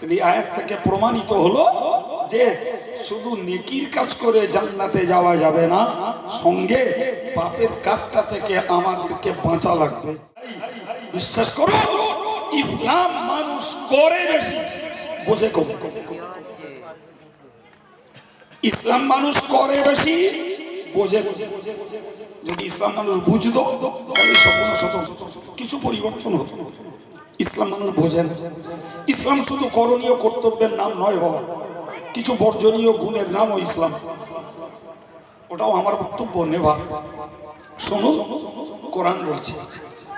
তাহলে আয়াত থেকে প্রমাণিত হলো যে শুধু নেকির কাজ করে জান্নাতে যাওয়া যাবে না, সঙ্গে পাপের কাজটা থেকে আমাদেরকে বাঁচা লাগবে। বিশ্বাস করো, ইসলাম মানুষ করে বেশি। বোঝে কম ইসলাম মানুষ করে বেশি, বোঝে যদি ইসলাম মানুষ বুঝতো, তাহলে কিছু পরিবর্তন হতো। ইসলাম মানুষ বোঝে না। ইসলাম শুধু করণীয় কর্তব্যের নাম নয় বাবা কিছু বর্জনীয় গুণের নামও ইসলাম ওটাও আমার বক্তব্য নেভা শোনো কোরআন বলছে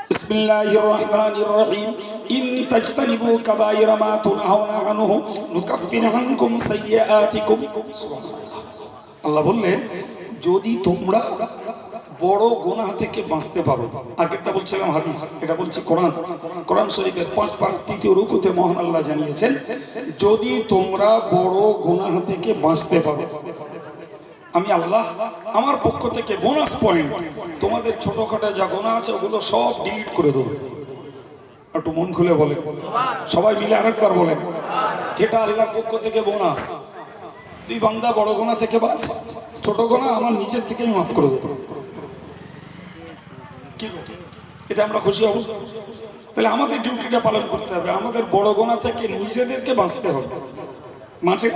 بسم الله الرحمن الرحيم إن تجتنبوا كبائر ما تنهون عنه نكفر عنكم سيئاتكم سبحان الله আল্লাহ বললেন যদি তোমরা বড় গোনা থেকে বাঁচতে পারো। আগেরটা বলছিলাম হাদিস, এটা বলছে কোরআন। কোরআন শরীফের পাঁচ পাঁচ তৃতীয় রুকুতে মহান আল্লাহ জানিয়েছেন, যদি তোমরা বড় গোনা থেকে বাঁচতে পারো। আমি আল্লাহ, আমার পক্ষ থেকে বোনাস পয়েন্ট তোমাদের ছোটখাটো যা গোনা আছে, ওগুলো সব ডিলিট করে দেবো। একটু মন খুলে বলে সবাই মিলে আরেকবার বলে এটা আল্লাহর পক্ষ থেকে বোনাস তুই বান্দা, বড় গোনা থেকে বাঁচ। ছোট গোনা আমার নিজের থেকে আমি মাফ করে দেবো? এতে আমরা খুশি হব। তাহলে আমাদের ডিউটিটা পালন করতে হবে। আমাদের বড় গোনা থেকে নিজেদেরকে বাঁচতে হবে। মাঝে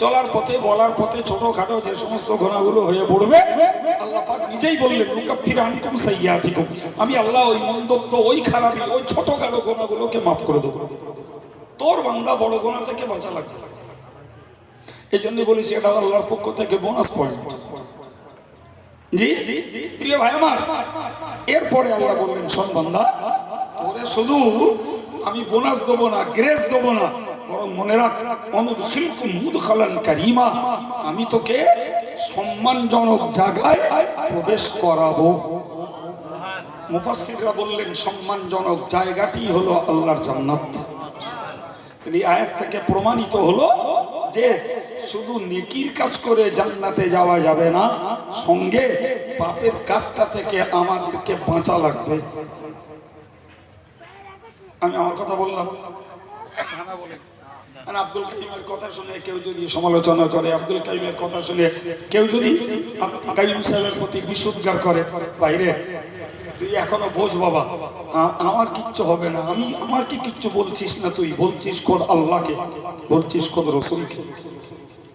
চলার পথে, বলার পথে, ছোটখাটো যে সমস্ত গোনাগুলো হয়ে পড়বে, আল্লাহ পাক নিজেই বললেন মুকাফির আনকুম সাইয়াতিকুম আমি আল্লাহ ওই মন্দত্ব, ওই খারাপি, ওই ছোটখাটো গোনাগুলোকে মাফ করে দেবো। তোর বান্দা বড় গোনা থেকে বাঁচা লাগবে। এই জন্য বলেছি, এটা আল্লাহর পক্ষ থেকে বোনাস পয়েন্ট জি প্রিয় ভাই আমার, এরপরে আল্লাহ বললেন, শোন বান্দা, তোরে শুধু আমি বোনাস দেবো না, গ্রেস দেবো না, বরং মনে রাখ মুদখালান কারিমা, আমি তোকে সম্মানজনক জায়গায় প্রবেশ করাবো। মুফাসসিররা বললেন, সম্মানজনক জায়গাটি হলো আল্লাহর জান্নাত। এই আয়াত থেকে প্রমাণিত হলো যে শুধু নেকির কাজ করে জান্নাতে যাওয়া যাবে না সঙ্গে পাপের কাজটা থেকে আমাদেরকে বাঁচা লাগবে। আমি আমার কথা বললাম। মানে আব্দুল কাইমের কথা শুনে কেউ যদি সমালোচনা করে আব্দুল কাইমের কথা শুনে কেউ যদি কাইম সাহেবের প্রতি বিশুদ্গার করে বাইরে তুই এখনও বোঝ বাবা আমার কিচ্ছু হবে না। আমি আমার কি কিচ্ছু বলছিস না তুই বলছিস খোদ আল্লাহকে বলছিস খোদ রসুলকে।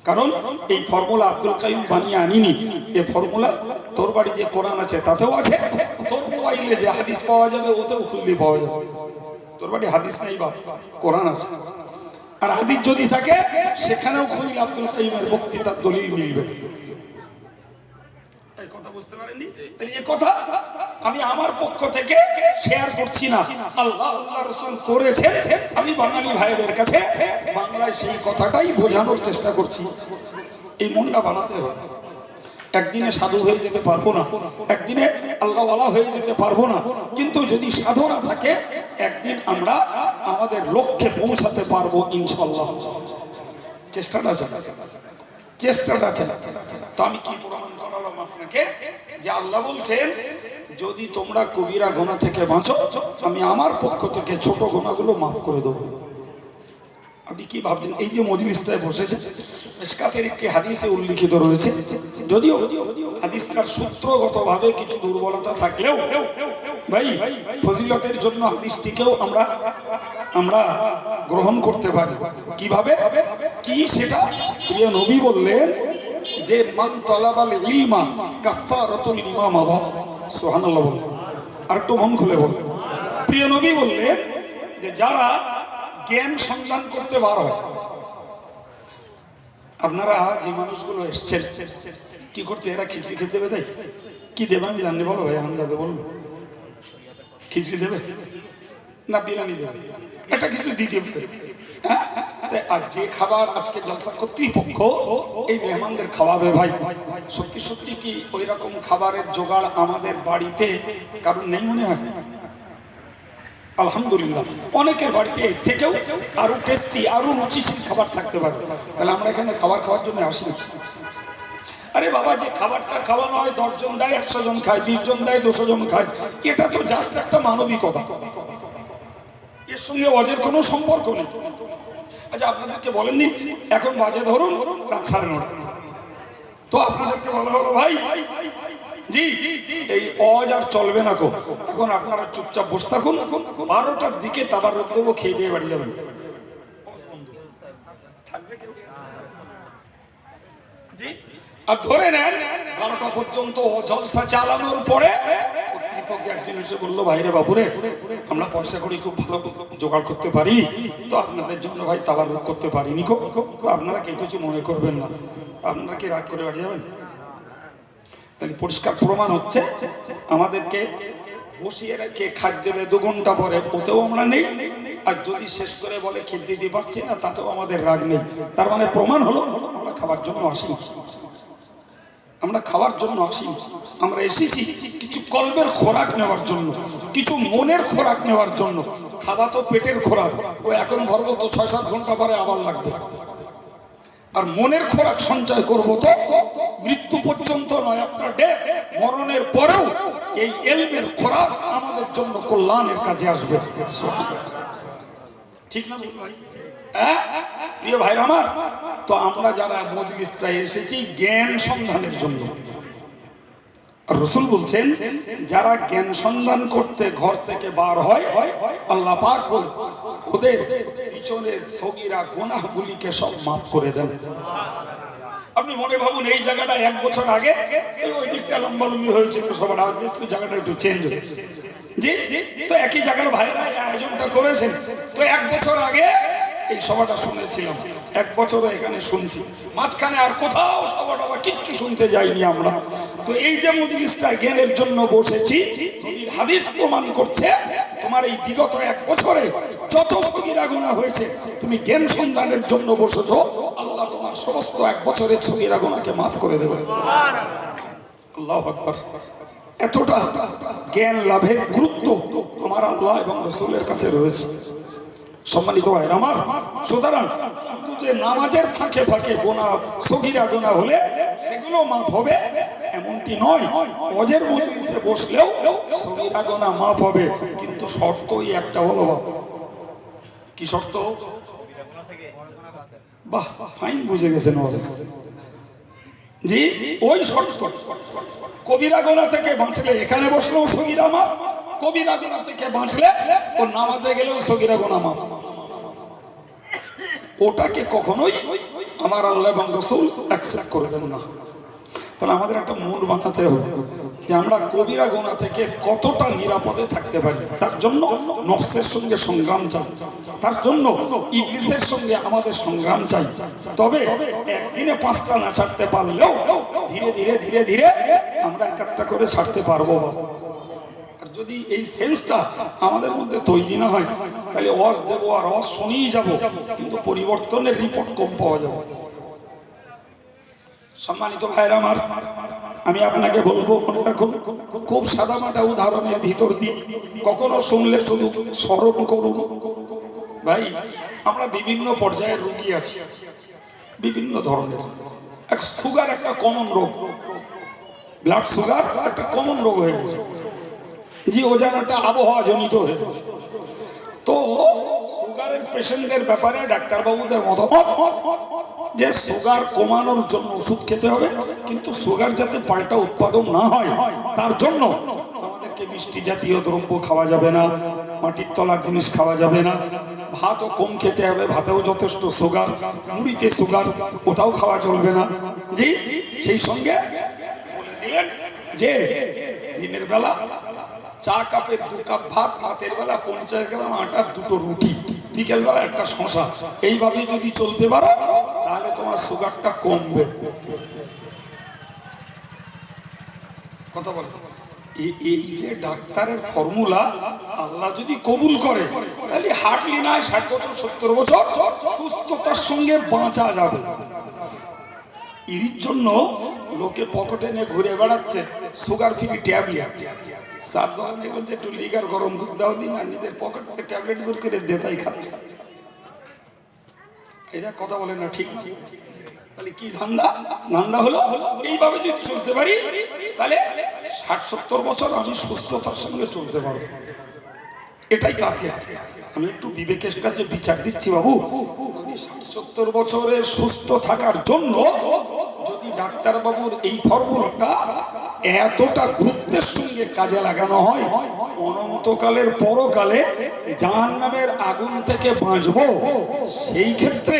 কারণ এই ফর্মুলা আব্দুল কাইম বানিয়ে আনিনি। এ ফর্মুলা তোর বাড়ি যে কোরআন আছে, তাতেও আছে। তোর মোবাইলে যে হাদিস পাওয়া যাবে, ওতেও খুললে পাওয়া যাবে। তোর বাড়ি হাদিস নাই বাপ, কোরআন আছে। আর হাদিস যদি থাকে, সেখানেও খলিল আব্দুল কাইমের বক্তৃতার দলিল মিলবে। বুঝতে পারেননি? তাহলে এই কথা আমি আমার পক্ষ থেকে শেয়ার করছি না। আল্লাহ আল্লাহ রসুল করেছেন আমি বাঙালি ভাইদের কাছে বাংলায় সেই কথাটাই বোঝানোর চেষ্টা করছি। এই মনটা বানাতে হবে। একদিনে সাধু হয়ে যেতে পারব না। একদিনে আল্লাহওয়ালা হয়ে যেতে পারব না। কিন্তু যদি সাধনা থাকে একদিন আমরা আমাদের লক্ষ্যে পৌঁছাতে পারব ইনশাল্লাহ চেষ্টাটা চালা চেষ্টাটা চালা তো আমি কি প্রমাণ যে আল্লাহ বলছেন, যদি তোমরা কবিরা গোনা থেকে বাঁচো, আমি আমার পক্ষ থেকে ছোট গোনাগুলো মাফ করে দেবো। আপনি কি ভাবছেন? এই যে মজলিসটায় বসেছে ইসকাতের একটি হাদিসে উল্লিখিত রয়েছে, যদিও হাদিসটার সূত্রগতভাবে কিছু দুর্বলতা থাকলেও, ভাই, ফজিলতের জন্য হাদিসটিকেও আমরা আমরা গ্রহণ করতে পারি। কীভাবে? কি সেটা? প্রিয় নবী বললেন যে মান তলাবাল ইলমা কাফারাতুল ইমাম আবা সুবহানাল্লাহ বলেন আর একটু মন খুলে বলেন প্রিয় নবী বললেন যে যারা জ্ঞান সন্ধান করতে বার হয়, আপনারা যে মানুষগুলো এসছেন, কি করতে এরা খিচড়ি খেতে দেবে তাই? কি দেবে আমি জানি বলো ভাই আন্দাজে বলল খিচড়ি দেবে না বিরিয়ানি দেবে? এটা কিছু দিতে আর যে খাবার আজকে জলসা কর্তৃপক্ষ এই মেহমানদের খাওয়াবে ভাই, সত্যি সত্যি কি ওই রকম খাবারের জোগাড় আমাদের বাড়িতে কারণ নেই মনে হয়? আলহামদুলিল্লাহ, অনেকের বাড়িতে এর থেকেও আরও টেস্টি আরও রুচিশীল খাবার থাকতে পারে। তাহলে আমরা এখানে খাবার খাওয়ার জন্য আসি আরে বাবা, যে খাবারটা খাওয়ানো হয় দশজন দেয়, একশো জন খায়, বিশ জন দেয়, দুশো জন খায়, এটা তো জাস্ট একটা মানবিকতা। এর সঙ্গে অজের কোনো সম্পর্ক নেই। আচ্ছা আপনাদেরকে বলেন দিন, এখন বাজে ধরুন, রাত সাড়ে নটা। তো আপনাদেরকে বলা হলো, ভাই, জি, এই অজ আর চলবে না কো এখন আপনারা চুপচাপ বসে থাকুন, বারোটার দিকে তাবার রোদ দেবো, খেয়ে দিয়ে বাড়ি যাবেন। আর ধরে নেন, বারোটা পর্যন্ত জলসা চালানোর পরে কর্তৃপক্ষ একজন এসে বলল, ভাইরে বাবুরে আমরা পয়সা করি খুব ভালো জোগাড় করতে পারি, তো আপনাদের জন্য ভাই তাবার করতে পারিনি কো আপনারা কেউ কিছু মনে করবেন না। আপনারা কি রাগ করে বাড়ি যাবেন? তাহলে পরিষ্কার প্রমাণ হচ্ছে, আমাদেরকে বসিয়ে রেখে খাদ্য দেবে দু ঘণ্টা পরে, ওতেও আমরা নেই। আর যদি শেষ করে বলে খেতে দিতে পারছি না, তাতেও আমাদের রাগ নেই। তার মানে প্রমাণ হলো, আমরা খাবার জন্য আসি আমরা খাওয়ার জন্য আসি। আমরা এসেছি কিছু কল্পের খোরাক নেওয়ার জন্য, কিছু মনের খোরাক নেওয়ার জন্য। খাওয়া তো পেটের খোরাক, ও এখন ভরবো তো ছয় সাত ঘণ্টা পরে আবার লাগবে। আর মনের খোরাক সঞ্চয় করব তো, মৃত্যু পর্যন্ত নয়, আপনার ডে মরণের পরেও এই এলমের খোরাক আমাদের জন্য কল্যাণের কাজে আসবে। ঠিক না? প্রিয় ভাইরা আমার, তো আমরা যারা মজলিসটায় এসেছি জ্ঞান সন্ধানের জন্য, রসুল বলছেন, যারা জ্ঞান সন্ধান করতে ঘর থেকে বার হয়, আল্লাহ পাক বল, ওদের পিছনের সগিরা গোনাহগুলিকে সব মাফ করে দেন। আপনি মনে ভাবুন, এই জায়গাটা এক বছর আগে ওই দিকটা লম্বালম্বি হয়েছিল সবার আগে, তো জায়গাটা একটু চেঞ্জ হয়েছে। জি তো একই জায়গার ভাইরা আয়োজনটা করেছেন। তো এক বছর আগে এই সভাটা শুনেছিলাম। এক বছরও এখানে শুনছি। মাঝখানে আর কোথাও সভাটা বা কিচ্ছু শুনতে যাইনি আমরা। তো এই যে মজলিসটা জ্ঞানের জন্য বসেছি হাদিস প্রমাণ করছে, তোমার এই বিগত এক বছরে যত সগিরা গুণা হয়েছে, তুমি জ্ঞান সন্ধানের জন্য বসেছ, আল্লাহ তোমার সমস্ত এক বছরের সগিরা গুণাকে মাফ করে দেবে। আল্লাহ এতটা জ্ঞান লাভের গুরুত্ব আমার আল্লাহ এবং রসুলের কাছে রয়েছে। সম্মানিত ভাই আমার, সুতরাং শুধু যে নামাজের ফাঁকে ফাঁকে গোনা, সগিরা গোনা হলে সেগুলো মাফ হবে, এমনটি নয়। অজের মজলিসে বসলেও সগিরা গোনা মাফ হবে, কিন্তু শর্তই একটা হলো বাবা কি শর্ত? বাহ, ফাইন বুঝে গেছেন। জি, ওই শর্ত। কবিরা গোনা থেকে বাঁচলে এখানে বসলেও সগিরা মাপ কবিরা গোনা থেকে বাঁচলে ও নামাজে গেলেও সগিরা গোনা মাপ। ওটাকে কখনোই আমার আল্লাহ এবং রসুল অ্যাকসেপ্ট করবেন না। তাহলে আমাদের একটা মন বানাতে হবে যে আমরা কবিরা গোনা থেকে কতটা নিরাপদে থাকতে পারি। তার জন্য নফসের সঙ্গে সংগ্রাম চাই। তার জন্য ইবলিসের সঙ্গে আমাদের সংগ্রাম চাই। তবে একদিনে পাঁচটা না ছাড়তে পারলেও ধীরে ধীরে ধীরে ধীরে আমরা এক একটা করে ছাড়তে পারব। বাবা যদি এই সেন্সটা আমাদের মধ্যে তৈরি না হয়, তাহলে অস দেবো আর অস শুনিয়ে যাব, কিন্তু পরিবর্তনের রিপোর্ট কম পাওয়া যাবে। সম্মানিত ভাইরা আমার, আমি আপনাকে বলব, মনে রাখুন, খুব সাদামাটা উদাহরণের ভিতর দিয়ে কখনো শুনলে শুধু স্মরণ করুন। ভাই, আমরা বিভিন্ন পর্যায়ের রোগী আছি, বিভিন্ন ধরনের। এক সুগার একটা কমন রোগ। ব্লাড সুগার একটা কমন রোগ হয়ে গেছে। জি ও যেন একটা আবহাওয়া জনিত তো সুগারের পেশেন্টদের ব্যাপারে ডাক্তারবাবুদের মতামত যে সুগার কমানোর জন্য ওষুধ খেতে হবে, কিন্তু সুগার যাতে পাল্টা উৎপাদন না হয়, তার জন্য আমাদেরকে মিষ্টি জাতীয় দ্রব্য খাওয়া যাবে না, মাটির তলার জিনিস খাওয়া যাবে না, ভাতও কম খেতে হবে, ভাতেও যথেষ্ট সুগার, মুড়িতে সুগার, ওটাও খাওয়া চলবে না। জি, সেই সঙ্গে বলে দিলেন যে দিনের বেলা চা কাপের দু কাপ ভাত, রাতের বেলা পঞ্চাশ গ্রাম আটার দুটো রুটি, বিকেল বেলা একটা শশা এইভাবে যদি চলতে পারো, তাহলে তোমার সুগারটা কমবে। কথা বল। এই যে ডাক্তারের ফর্মুলা, আল্লাহ যদি কবুল করে, তাহলে হার্টলি নাই ষাট বছর, সত্তর বছর সুস্থতার সঙ্গে বাঁচা যাবে। এর জন্য লোকে পকেটে নিয়ে ঘুরে বেড়াচ্ছে, সুগার ফ্রি ট্যাবলেট। সাত দোকানে বলছে, একটু লিগার গরম দুধ দাও দিন আর নিজের পকেট থেকে ট্যাবলেট বের করে দেতাই খাচ্ছে। এটা কথা বলে না, ঠিক না। তাহলে কি ধান্দা? ধান্দা হলো, এইভাবে যদি চলতে পারি, তাহলে ষাট সত্তর বছর আমি সুস্থতার সঙ্গে চলতে পারব। এটাই টার্গেট আমি একটু বিবেকের কাছে বিচার দিচ্ছি, বাবু। সত্তর বছরের সুস্থ থাকার জন্য যদি ডাক্তারবাবুর এই ফর্মুলাটা এতটা গুরুত্বের সঙ্গে কাজে লাগানো হয়, অনন্তকালের পরকালে জাহান নামের আগুন থেকে বাঁচবো। সেই ক্ষেত্রে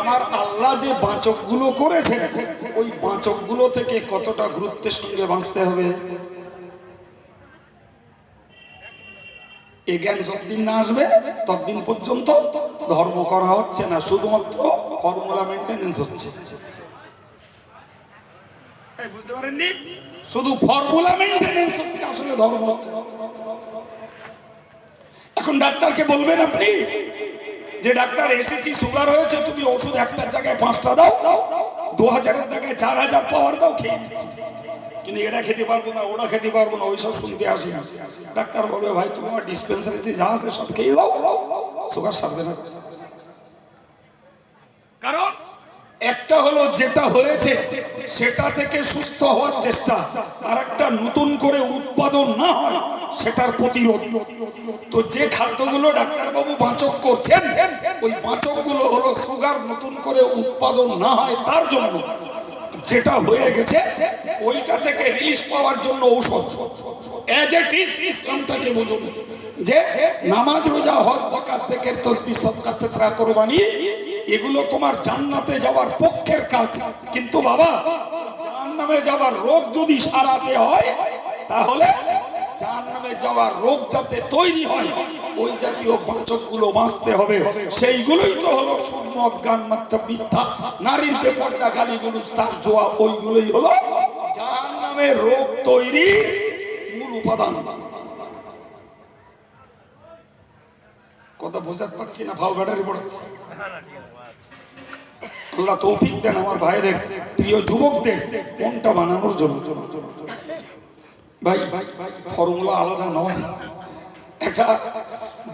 আমার আল্লাহ যে বাঁচকগুলো করেছেন, ওই বাঁচকগুলো থেকে কতটা গুরুত্বের সঙ্গে বাঁচতে হবে? এ জ্ঞান যতদিন না আসবে, ততদিন পর্যন্ত ধর্ম করা হচ্ছে না, শুধুমাত্র ফর্মুলা মেনটেনেন্স হচ্ছে। বুঝতে পারেননি? শুধু ফর্মুলা মেনটেনেন্স হচ্ছে, আসলে ধর্ম হচ্ছে। এখন ডাক্তারকে বলবেন আপনি, যে ডাক্তার, এসেছি সুগার হয়েছে, তুমি ওষুধ একটার জায়গায় পাঁচটা দাও দু হাজারের জায়গায় চার হাজার পাওয়ার দাও, খেয়ে নিচ্ছি। কিন্তু এটা খেতে পারব না, ওটা খেতে পারব না, ওইসব শুনতে আসি না। ডাক্তার বলবে, ভাই, তুমি আমার ডিসপেন্সারিতে যা আছে সব খেয়ে দাও সুগার সারবে না। কারণ একটা হলো যেটা হয়েছে, সেটা থেকে সুস্থ হওয়ার চেষ্টা। আর একটা নতুন করে উৎপাদন না হয়, সেটার প্রতিরোধ। তো যে খাদ্যগুলো ডাক্তারবাবু বাঁচক করছেন, ওই বাঁচকগুলো হলো সুগার নতুন করে উৎপাদন না হয় তার জন্য। যেটা হয়ে গেছে, ওইটা থেকে রিলিজ পাওয়ার জন্য ঔষধ। এজ এট ইজ ইসলামটাকে বুঝুন যে নামাজ, রোজা, হজ, যাকাত জিকির তসবিহ সদকা, ফিতরা, কুরবানি, এগুলো তোমার জান্নাতে যাওয়ার পক্ষের কাজ। কিন্তু বাবা, জাহান্নামে যাওয়ার রোগ যদি সারাতে হয়, তাহলে জাহান্নামে যাওয়ার রোগ যাতে তৈরি হয়, ওই জাতীয় বাচকগুলো বাঁচতে হবে। সেইগুলোই তো হলো সুন্নত, গান মাত্রা, মিথ্যা, নারীর বেপরদা গালিগুলো তার জোয়া ওইগুলোই হলো জাহান্নামে রোগ তৈরির মূল উপাদান। কথা বোঝাতে পারছি না ভাও ব্যাটারি পড়াচ্ছি। আল্লাহ তৌফিক দেন আমার ভাইদের প্রিয় যুবকদের কোনটা বানানোর জন্য। ভাই ফর্মুলা আলাদা নয়। একটা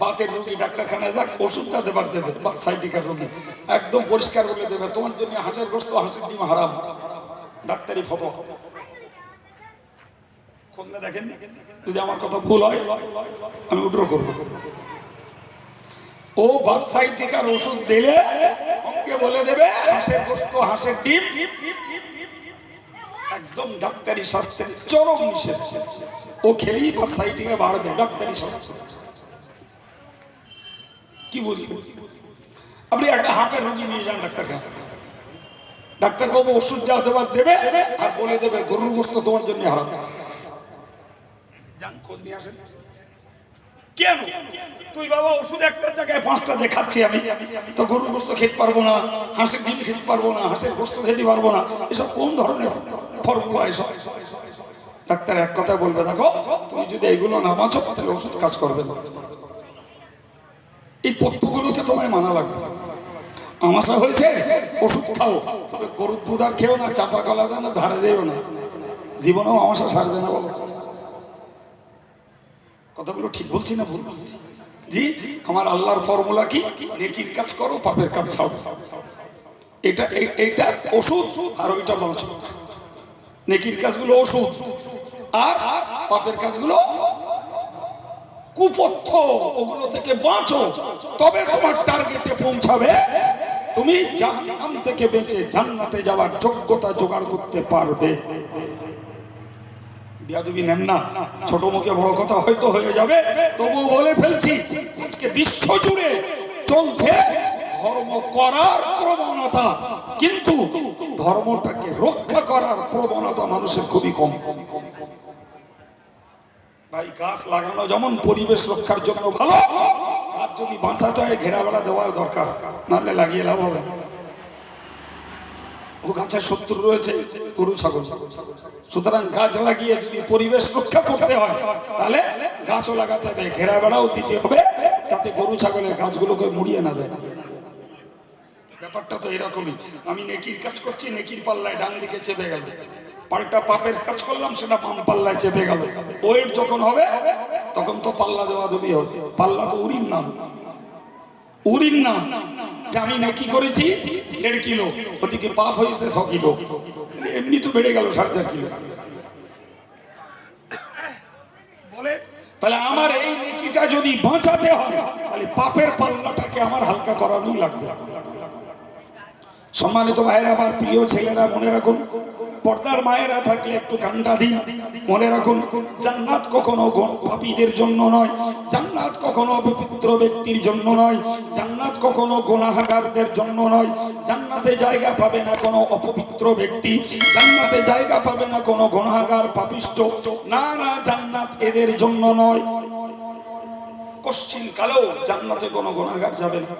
বাতের রোগী ডাক্তারখানায় যাক ওষুধটা দেবার দেবে বাত সাইটিকার রোগী। একদম পরিষ্কার বলে দেবে তোমার জন্য হাঁসের গোস্ত হাঁসের ডিম হারাম। ডাক্তারি ফটো। খোঁজ না দেখেন যদি আমার কথা ভুল হয় আমি উড্র করব। ও বাদ সাইটিকার ওষুধ দিলে অঙ্কে বলে দেবে, হাঁসের গোস্ত, হাঁসের ডিম। একদম ডাক্তারি স্বাস্থ্যের চরম নিষেধ। ও খেলেই বাদ সাইটিকে বাড়বে, ডাক্তারি স্বাস্থ্য কি বলি? আপনি একটা হাঁপের রোগী নিয়ে যান ডাক্তারখানা ডাক্তারবাবু ওষুধ যা দেবার দেবে আর বলে দেবে, গরুর গোস্ত তোমার জন্য হারাবে। যান, খোঁজ নিয়ে আসেন। কেন? তুই বাবা ওষুধ একটা জায়গায়, পাঁচটা দেখাচ্ছি আমি। তো গরুর গোস্ত খেতে পারব না, হাঁসের ডিম খেতে পারব না, হাঁসের গোস্ত খেতে পারব না। এসব কোন ধরনের ফর্মুলা এসব? ডাক্তার এক কথা বলবে, দেখো, তুমি যদি এইগুলো না বাঁচো, তাহলে ওষুধ কাজ করবে না। এই পথ্যগুলোকে তোমায় মানা লাগবে। আমাশা হয়েছে, ওষুধ খাও, তবে গরুর দুধ আর খেও না, চাপা গলা না, ধারে দেও না। জীবনেও আমাশা সারবে না বলো কথাগুলো ঠিক বলছি না ভুল? জি আমার আল্লাহর ফর্মুলা কি? নেকির কাজ করো, পাপের কাজ ছাড়ো। এটা এইটা ওষুধ, আর ওইটা বাঁচো নেকির কাজগুলো ওষুধ, আর পাপের কাজগুলো কুপথ্য। ওগুলো থেকে বাঁচো। তবে তোমার টার্গেটে পৌঁছাবে। তুমি জাহান্নাম থেকে বেঁচে জান্নাতে যাওয়ার যোগ্যতা জোগাড় করতে পারবে। ছোট মুখে বড় কথা হয়তো হয়ে যাবে। তবুও বলে ফেলছি, আজকে বিশ্ব জুড়ে চলছে ধর্ম করার প্রবণতা। কিন্তু ধর্মটাকে রক্ষা করার প্রবণতা মানুষের খুবই কম। ভাই, গাছ লাগানো যেমন পরিবেশ রক্ষার জন্য ভালো, গাছ যদি বাঁচাতে হয় ঘেরা বেড়া দেওয়া দরকার। নাহলে লাগিয়ে লাভ হবে। গাছের শত্রু রয়েছে, গরু, ছাগল। সুতরাং গাছ লাগিয়ে যদি পরিবেশ রক্ষা করতে হয়, তাহলে গাছও লাগাতে হবে, ঘেরা বেড়াও দিতে হবে, তাতে গরু, ছাগলের গাছগুলোকে মুড়িয়ে না দেয়। ব্যাপারটা তো এরকমই। আমি নেকির কাজ করছি, নেকির পাল্লায় ডান দিকে চেপে গেল। পাল্টা পাপের কাজ করলাম, সেটা বাম পাল্লায় চেপে গেল। ওয়েট যখন হবে, তখন তো পাল্লা দেওয়া দেবি হবে। পাল্লা তো উরির নাম। উরির নাম। যে আমি নাকি করেছি? দেড় কিলো। ওদিকে পাপ হয়েছে ছ কিলো। এমনি তো বেড়ে গেল সাড়ে চার কিলো। তাহলে আমার এই নেকিটা যদি বাঁচাতে হয়, তাহলে পাপের পাল্লাটাকে আমার হালকা করানোই লাগবে। সম্মানিত ভাইয়ের, আমার প্রিয় ছেলেরা, মনে রাখুন পর্দার মায়েরা থাকলে একটু কান্ডা দিন। মনে রাখুন, জান্নাত কখনো পাপীদের জন্য নয়, জান্নাত কখনো অপবিত্র ব্যক্তির জন্য নয়, জান্নাত কখনো গোনাহাগারদের জন্য নয়। জান্নাতে জায়গা পাবে না কোনো অপবিত্র ব্যক্তি, জান্নাতে জায়গা পাবে না কোনো গোনাহাগার পাপিষ্ট না না, জান্নাত এদের জন্য নয়। কশ্চিন কালেও জান্নাতে কোনো গোনাগার যাবে না।